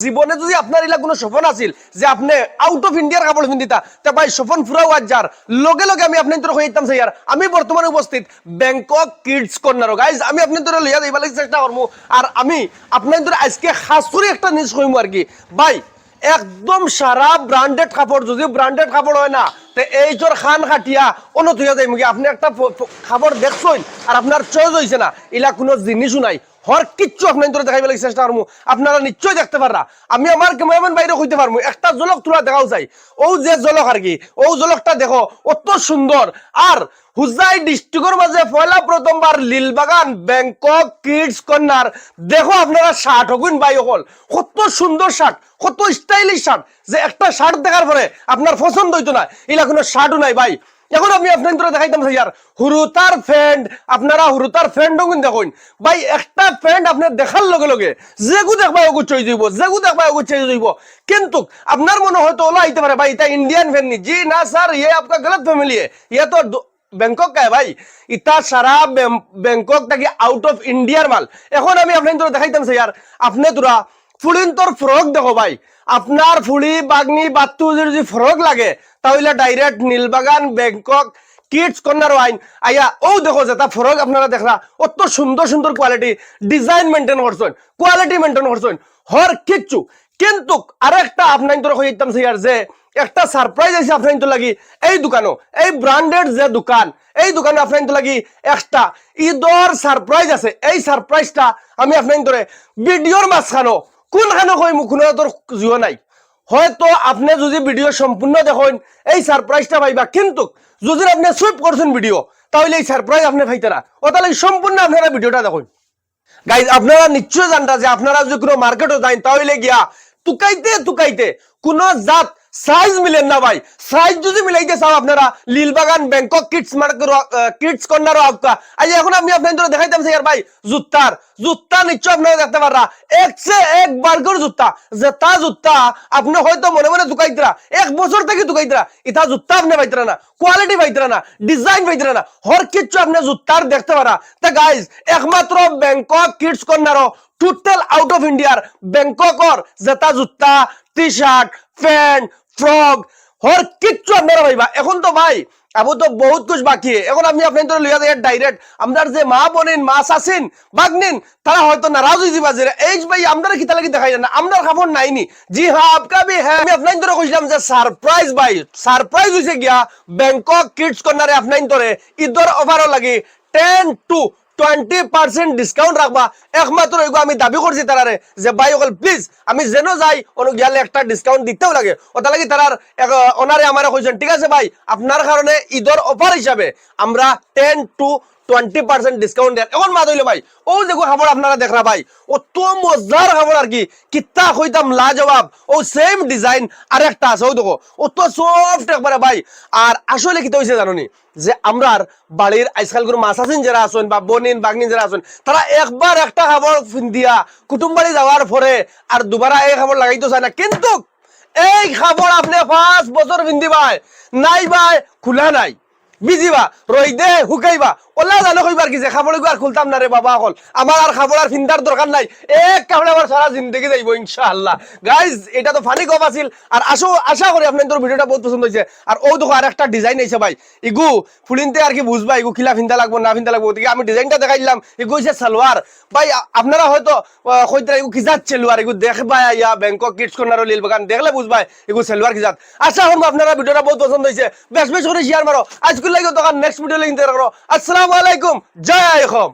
জীবনে যদি আপনার ইলা কোনো সফন আছিল যে আপনি আউট অফ ইন্ডিয়ার কাপড় পিন্ধিতা তা ভাই সফন ফুরাও আজ যার লগে লগে আমি আপনার তোর হয়ে যেতাম স্যার আমি বর্তমানে উপস্থিত ব্যাংকক কিডস কর্নার গাইজ আমি আপনার তোর লইয়া যাইবার চেষ্টা করব আর আমি আপনার তোর আজকে হাসুরি একটা নিউজ কইমু আর কি। ভাই, একদম সারা ব্র্যান্ডেড কাপড় যদি ব্র্যান্ডেড কাপড় হয় না এই তোর খান খাটিয়া, অন্য তুইয়া যাই আপনি একটা খাবার দেখছেন আর আপনার চয়েস হয়েছে না, ইলা কোনো জিনিসও নাই। হর কিচ্ছু আপনার তোর দেখাইবার লাগি চেষ্টা করব আপনারা নিশ্চয়ই দেখতে পাররা। আমি আমার ক্যামেরাম্যান বাইরে হইতে পারব একটা জলক তোলা দেখাও চাই ও যে জলক আর কি ও জলকটা দেখো, অত সুন্দর। আর হুজাই ডিস্ট্রিক্টের মাঝে পয়লা প্রথমবার লীলবাগান, ব্যাংকক কিডস কর্নার। দেখো আপনারা শার্ট হগুন বাই অকল, কত সুন্দর শার্ট, কত স্টাইলিশ শার্ট। যে একটা শার্ট দেখার পরে আপনার পছন্দ হইতো না। এলা কোনো শার্টও নাই ভাই। এখন আমি আপনার দেখাইতাম ইয়ার হুরুতার ফ্রেন্ড আপনারা হুরুতার ফ্যান্ডও কিন্তু দেখুন। ভাই, একটা ফ্রেন্ড আপনার দেখার লগে লগে যেগু দেখবাই ওগু চই যাইব, যেগু দেখবাই ওগু চই যাইব। কিন্তু আপনার মনে হয়তো ওলা আইতে পারে, ভাই, এটা ইন্ডিয়ান ফ্যান নি। জি না স্যার ইয়ে আপনার গলত ফ্যামিলি ইয়ে তো ব্যাংকক কে ভাই। ইটা সারা ব্যাংকক থাকি আউট অফ ইন্ডিয়ার মাল। এখন আমি আপনার দেখাইতাম স্যার আপনি তোরা ফুলিন তোর ফ্রক দেখো ভাই। আপনার ফুলি, বাগনি, বাত্তু, যদি ফ্রক লাগে, তাহলে direct Nilbagan, Bangkok, kids corner wine. আইয়া ও দেখো যে তা ফরক আপনারা দেখলা, অত সুন্দর সুন্দর কোয়ালিটি ডিজাইন মেনটেন করছেন কোয়ালিটি মেনটেন করছেন, হর কিচ্ছু। কিন্তু আরেকটা আপনার তোর হইতাম সিয়ার যে একটা সারপ্রাইজ আছে আপনার তো লাগি, এই দোকানও, এই ব্র্যান্ডেড যে দোকান, এই দোকানে আপনার তো লাগি একটা ঈদর সারপ্রাইজ আছে। এই সারপ্রাইজটা আমি আপনার ধরে ভিডিওর মাঝখানো কোনখানো কই মুখ তোর জিও নাই। হয়তো আপনি যদি ভিডিও সম্পূর্ণ দেখেন, এই সারপ্রাইজটা পাইবা। কিন্তু যদি আপনি সুইপ করছেন ভিডিও তাহলে এই সারপ্রাইজ আপনি পাইতে না। ও তাহলে সম্পূর্ণ আপনারা ভিডিওটা দেখুন। গাইজ আপনারা নিশ্চয় জানতা যে আপনারা যদি কোনো মার্কেটও যান তাহলে গিয়া টুকাইতে টুকাইতে কোনো জাত সাইজ মিলেন না ভাই। সাইজ যদি মিলাইতে চাও আপনারা Nilbagan Bangkok kids market kids কর্নারও আপকা আজ এখন আমি আপনাদের দেখাইতাম স্যার ভাই, জুত্তার। জুত্তা নিশ্চয় আপনারা দেখতে পাররা। এক সে এক বার্গর জুত্তা। যে তা জুত্তা, আপনি হয়তো মনে মনে দুকাইতরা এক বছর থেকে দুকাইতরা ইতা জুত্তা আপনি পাইতরা না। কোয়ালিটি পাইতরা না। ডিজাইন পাইতরা না। হর কিচ্ছু আপনি জুত্তার দেখতে পারা তা গাইজ একমাত্র ব্যাংকক কিডস কর্নারও টোটাল আউট অফ ইন্ডিয়ার ব্যাংককর জেতা জুত্তা টি শার্ট প্যান্ট ফ্রক হর কিচ্ছু আপনারা ভাইবা। এখন তো ভাই, আবু তো বহুত কুছ বাকি। এখন আমি আপনাদের লইয়া যাই ডাইরেক্ট আমদার যে মা বোনেন মাছ আছেন বাগনিন, তারা হয়তো নারাজ হয়ে যাবা যে এই ভাই আমদার কিতা লাগি দেখাই না? আমদার খবর নাইনি। জি হ্যাঁ আপকা ভি হ্যাঁ। আমি আপনাদের কইছিলাম যে সারপ্রাইজ ভাই সারপ্রাইজ হইছে গিয়া, ব্যাংকক কিডস কর্নারে আপনাদের ঈদর অফারও লাগি। Ten to twenty percent discount রাখবা। একমাত্র এগুলো আমি দাবি করছি তারারে যে, ভাই, অকল প্লিজ আমি যেন যাই অনুগিয়ালে একটা ডিসকাউন্ট দিতেও লাগে। ওটা লাগি তারার ওনারে আমারে কইছেন, ঠিক আছে ভাই, আপনার কারণে ঈদর অফার হিসাবে আমরা ten to twenty percent discount দেন। এখন মা দইলে ভাই, ও দেখো খাবার আপনারা দেখরা ভাই অত মজার খাবার আর কি কিত্তা কইতাম লাজবাব, ও সেম ডিজাইন আর একটা আছে, ও দেখো অত সফট একবারে ভাই। আর আসলে কিতা হইছে জানো নি যে আমরার বাড়ির আজকাল মাছ আছেন যারা আছেন বা বনিন, বাগনিন যারা আছেন, তারা একবার একটা খাবার দিয়া কুটুম বাড়ি যাওয়ার পরে আর দুবারা এই খাবার লাগাইতে চায় না। কিন্তু এই খাবার আপনি পাঁচ বছর পিন্ধি ভাই নাই ভাই, খোলা নাই। বিজিবা রইদে হুকাইবা ওলা জানো কইবার কি যে খাবার আর খুলতাম না রে বাবা হল আমার আর খাবার আর ফিন্দার দরকার নাই। এক কামড়ে আমার সারা জিন্দগি যাইব, ইনশাআল্লাহ। গাইজ এটা তো ফানি গপ আছিল। আর আসো আশা করি আপনাদের ভিডিওটা বহুত পছন্দ হয়েছে আর ও দেখো আর একটা ডিজাইন আইছে ভাই। ইগু, ফুলিনতে আর কি বুঝবা, ইগু খিলা ফিন্দা লাগবো, না ফিন্দা লাগবো। ওদিকে আমি ডিজাইনটা দেখাই দিলাম। ইগু হইছে সালোয়ার ভাই আপনারা হয়তো কইতরা ইগু কিজাত চেলুয়ার ইগু দেখবা ইয়া ব্যাংকক কিডস কর্নার লিল বাগান। দেখলে বুঝবা ইগু সেলুয়ার কিজাত আশা করব আপনারা ভিডিওটা বহুত পছন্দ হয়েছে বেশ বেশ করে শেয়ার মারো আজকে লাগে তখন নেক্সট ভিডিও লিখতে রাখো আসসালামু আলাইকুম জয় আইকম